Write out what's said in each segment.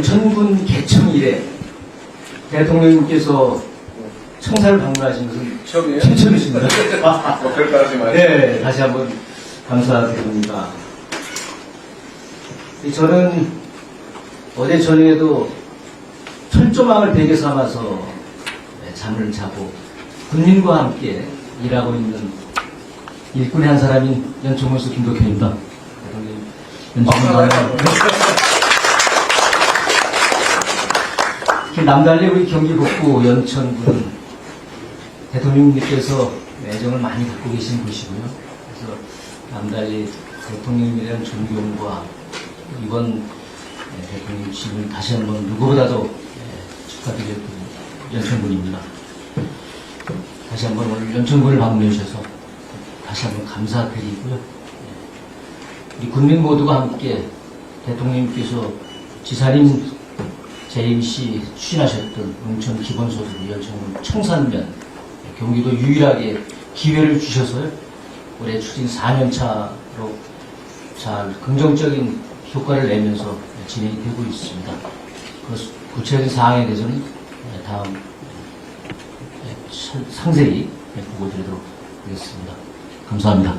천군 개청 이래 대통령님께서 청사를 방문하신 것은 처음이에요? 처음이십니다. 뭐 별거 하지 마세요. 네, 다시 한번 감사드립니다. 이 저는 어제 저녁에도 철조망을 베개 삼아서 네, 잠을 자고 군민과 함께 일하고 있는 일꾼의 한 사람인 연총문수 김덕현입니다. 대통령 연총문 특 남달리 우리 경기 북부 연천군은 대통령님께서 애정을 많이 갖고 계신 곳이고요. 그래서 남달리 대통령님에 대한 존경과 이번 예, 대통령 취임을 다시 한번 누구보다도 예, 축하드릴 연천군입니다. 다시 한번 오늘 연천군을 방문해 주셔서 다시 한번 감사드리고요. 예, 우리 군민 모두가 함께 대통령님께서 지사님 재임 시 추진하셨던 농촌 기본소득 연천군 청산면 경기도 유일하게 기회를 주셔서요. 올해 추진 4년차로 잘 긍정적인 효과를 내면서 진행이 되고 있습니다. 그 구체적인 사항에 대해서는 다음 상세히 보고 드리도록 하겠습니다. 감사합니다.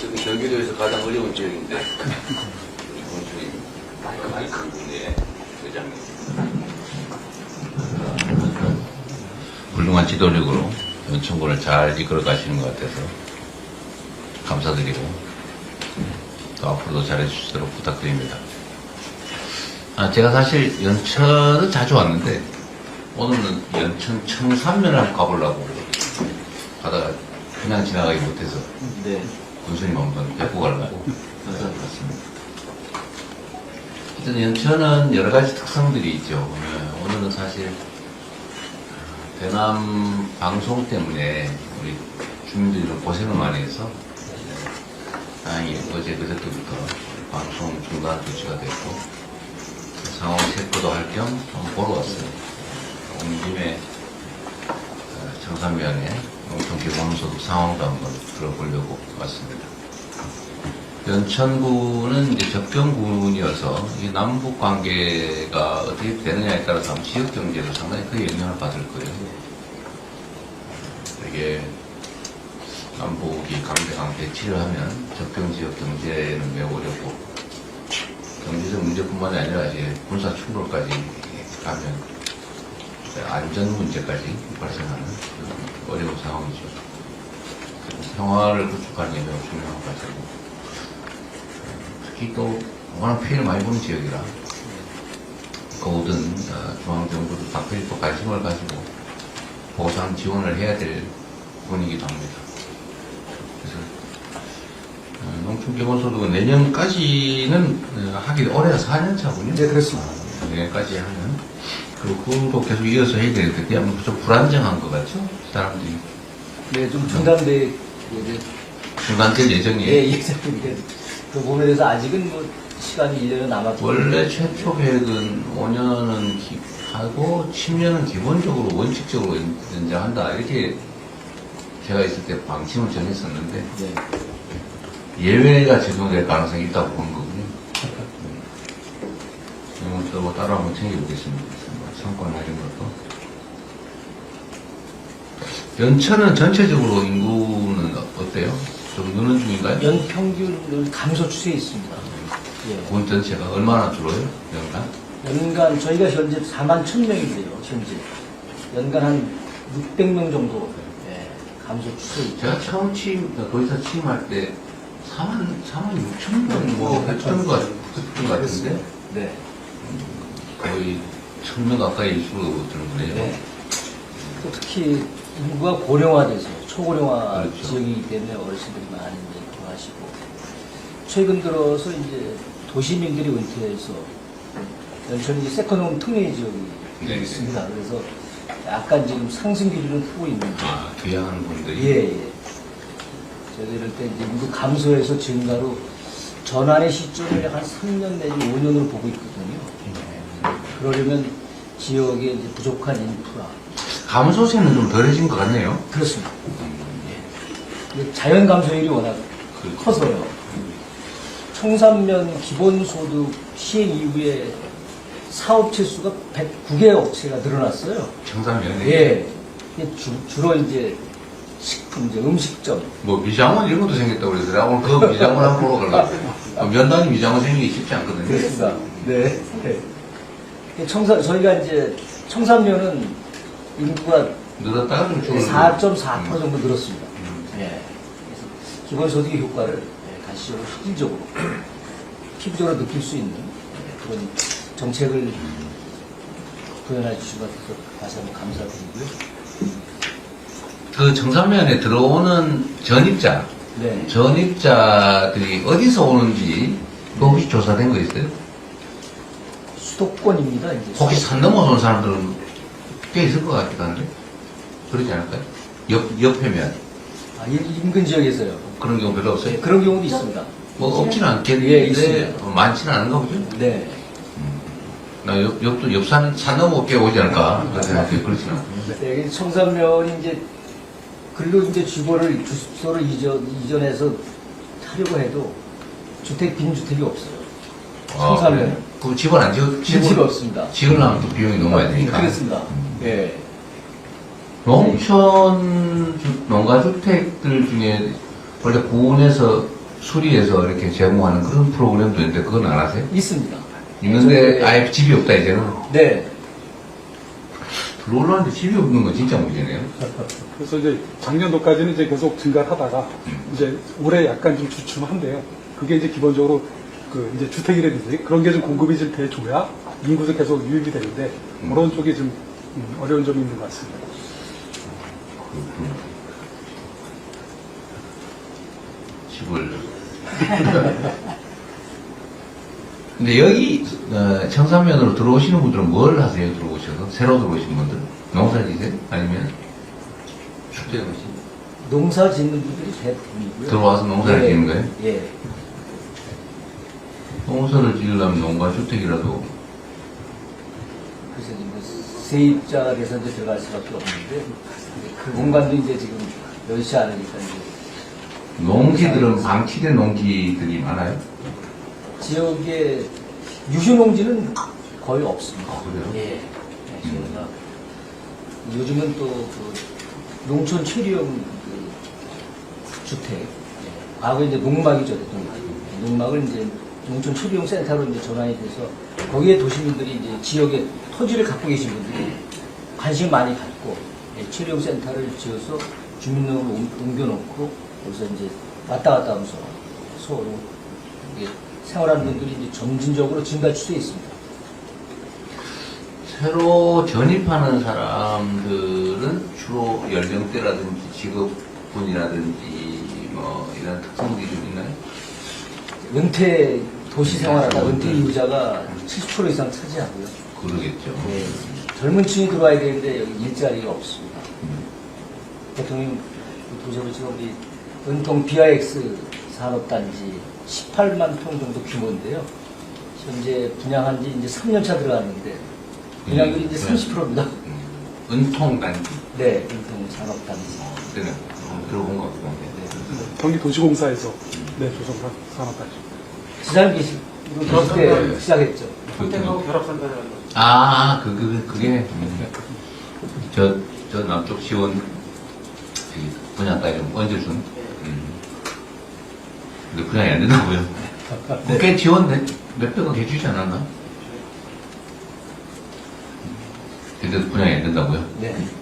저기 경기도에서 가장 어려운 지역인데 우리 본주님 마이크 분의 회 훌륭한 지도력으로 연천군을 잘 이끌어 가시는 것 같아서 감사드리고 또 앞으로도 잘해 주시도록 부탁드립니다. 아, 제가 사실 연천은 자주 왔는데 오늘은 연천 청산면을 한번 가보려고 가다가 그냥 지나가기 못해서 네. 군수님 한번 뵙고 가려고 왔습니다. 일단 연천은 여러 가지 특성들이 있죠. 네, 오늘은 사실 대남 방송 때문에 우리 주민들이 좀 고생을 많이 해서 네, 다행히 어제 그저께부터 방송 중단 조치가 됐고 상황 체크도 할 겸 한번 보러 왔어요. 온 김에 어, 청산면에 농촌 기본소득 상황도 한번 들어보려고 왔습니다. 연천군은 이제 접경군이어서 이 남북 관계가 어떻게 되느냐에 따라서 지역 경제도 상당히 크게 영향을 받을 거예요. 되게 남북이 강대강 대치를 하면 접경 지역 경제는 매우 어렵고 경제적 문제뿐만이 아니라 이제 군사 충돌까지 가면 안전 문제까지 발생하는 어려운 상황이죠. 평화를 구축하는 게 매우 중요한 과제고 특히 또 워낙 피해를 많이 보는 지역이라 모든 어, 중앙정부도 각별히 또 관심을 가지고 보상 지원을 해야 될 분위기도 합니다. 그래서 어, 농촌 기본소득은 내년까지는 어, 하기 올해가 4년 차군요. 네, 그렇습니다. 내년까지 하는 그리고 계속 이어서 해야 되는데 그때 아마 좀 불안정한 것 같죠? 사람들이 네, 좀 중단돼 중단될 예정이에요. 예, 예상인데 그 부분에 대해서 아직은 뭐 시간이 1년은 남았고 원래 최초 계획은 5년은 하고 10년은 기본적으로 원칙적으로 연- 연장한다 이렇게 제가 있을 때 방침을 정했었는데 네. 예외가 적용될 가능성이 있다고 보는 거군요. 이건 저뭐 따로 한번 챙겨보겠습니다. 뭐 상권 이런 것도. 연천은 전체적으로 인구는 어때요? 좀 느는 중인가요? 연평균 감소 추세에 있습니다. 예. 군 전체가 얼마나 줄어요? 연간? 연간 저희가 현재 4만 1000명인데요. 현재 연간 한 600명 정도 예, 감소 추세에 있죠. 제가 처음 취임, 도지사 취임할 때 4만, 4만 6천 명 뭐, 했던 것, 같은데, 네. 거의 천 명 가까이 줄어드는군요. 네. 또 특히 인구가 고령화돼서 초고령화 그렇죠. 지역이기 때문에 어르신들이 많이 이제 돌아가시고 최근 들어서 이제 도시민들이 은퇴해서 연천이 이제 세컨홈 특례 지역이 네. 있습니다. 그래서 약간 지금 상승 기류는 타고 있는데 아, 귀향하는 분들이. 예, 예. 저희가 이럴 때 이제 인구 감소에서 증가로 전환의 시점을 약한 3년 내지 5년으로 보고 있거든요. 그러려면 지역에 이제 부족한 인프라. 감소세는 좀 덜해진 것 같네요. 그렇습니다. 자연 감소율이 워낙 그- 커서요. 청산면 기본소득 시행 이후에 사업체 수가 109개 업체가 늘어났어요. 청산면. 예. 주, 주로 이제 식품, 이제 음식점. 뭐 미장원 이런 것도 생겼다고 그래서 내가 오늘 그 미장원 한번 보러 가려고. 어, 면단위 미장원 생기기 쉽지 않거든요. 그렇습니다. 네. 네. 청산, 저희가 이제 청산면은 인구가 늘었다가 좀 줄어. 4.4% 정도 늘었습니다. 예. 그래서 기본소득의 효과를 예, 가시적으로 실질적으로 피부적으로 느낄 수 있는 예, 그런 정책을 구현해 주신 것 같아서 다시 한번 감사드리고요. 그 청산면에 들어오는 전입자, 네. 전입자들이 어디서 오는지 그거 혹시 조사된 거 있어요? 수도권입니다. 이제 혹시 산 넘어서 온 사람들은 꽤 있을 것 같기도 한데 그러지 않을까요? 옆, 옆에면 아, 인- 인근 지역에서요. 그런 경우 별로 없어요? 네, 그런 경우도 있습니다. 뭐 없지는 예, 않겠는데 있습니다. 어, 많지는 않은가 보죠? 네. 나 옆, 옆도 옆산 산 넘어 꽤 오지 않을까 생각이 그렇진 않고 네, 여기 청산면이 이제 근로 이제 주거를 주소를 이전 이전해서 하려고 해도 주택 빈 주택이 없어요. 청산면 그 집은 안 지어 빈 집이 없습니다. 지으려면 또 비용이 너무 많이 드니까 그렇습니다. 예. 농촌 주- 농가 주택들 중에 원래 구원에서 수리해서 이렇게 제공하는 그런 프로그램도 있는데 그건 안 하세요? 있습니다. 있는데 네. 아예 집이 없다 이제는 네. 들어올라는데 집이 없는 건 진짜 문제네요. 그래서 이제 작년도까지는 이제 계속 증가를 하다가 이제 올해 약간 좀 주춤한데요. 그게 이제 기본적으로 그 이제 주택이라든지 그런 게 좀 공급이 좀 돼줘야 인구도 계속 유입이 되는데 그런 쪽이 좀 음, 어려운 점이 있는 것 같습니다. 집을. 근데 여기 어, 청산면으로 들어오시는 분들은 뭘 하세요? 들어오셔서 새로 들어오신 분들 농사 지세요? 아니면 축제하시 농사 짓는 분들이 대부분이고요. 들어와서 농사를 예. 짓는 거예요? 예. 농사를 지으려면 농가 주택이라도 그래서 뭐 세입자가 돼서 이제 들어갈 수밖에 없는데 그 공간도 이제 지금 여의치 않으니까 이제 농지들은 방치된 농지들이 많아요. 지역에 유휴농지는 거의 없습니다. 아, 그래요? 예. 네, 저희가 요즘은 또 그 농촌 체류용 그 주택, 예. 과거에 이제 농막이죠, 농막. 농막을 이제 농촌 체류용 센터로 이제 전환이 돼서 거기에 도시민들이 이제 지역에 토지를 갖고 계신 분들이 관심 많이 갖고 예, 체류용 센터를 지어서 옮- 옮겨놓고 여기서 이제 왔다 갔다 하면서 서로 이게 생활하는 분들이 이제 점진적으로 증가할 수도 있습니다. 새로 전입하는 사람들은 주로 연령대라든지 직업군이라든지 뭐 이런 특성들이 좀 있나요? 은퇴 도시 생활하다 은퇴 이후자가 70% 이상 차지하고요. 그러겠죠. 네, 젊은 층이 들어와야 되는데 여기 일자리가 없습니다. 대통령 도시로 지금 우리 은통 BIX 산업단지 18만 평 정도 규모인데요. 현재 분양한 지 이제 3년 차 들어갔는데 분양률이 이제 음, 30%입니다. 음. 은통 단지. 네, 은통 산업단지. 그때는 들어본 것 같은데. 경기 도시공사에서 네 조성한 산업단지. 지상 기식으로 그때 시작했죠. 아, 그, 그, 그게, 음. 저, 저 남쪽 지원 그 분양까지 좀 얹어준. 음. 근데 분양이 안 된다고요? 네. 꽤 지원돼? 몇백억 해주지 않았나? 근데 분양이 안 된다고요? 네.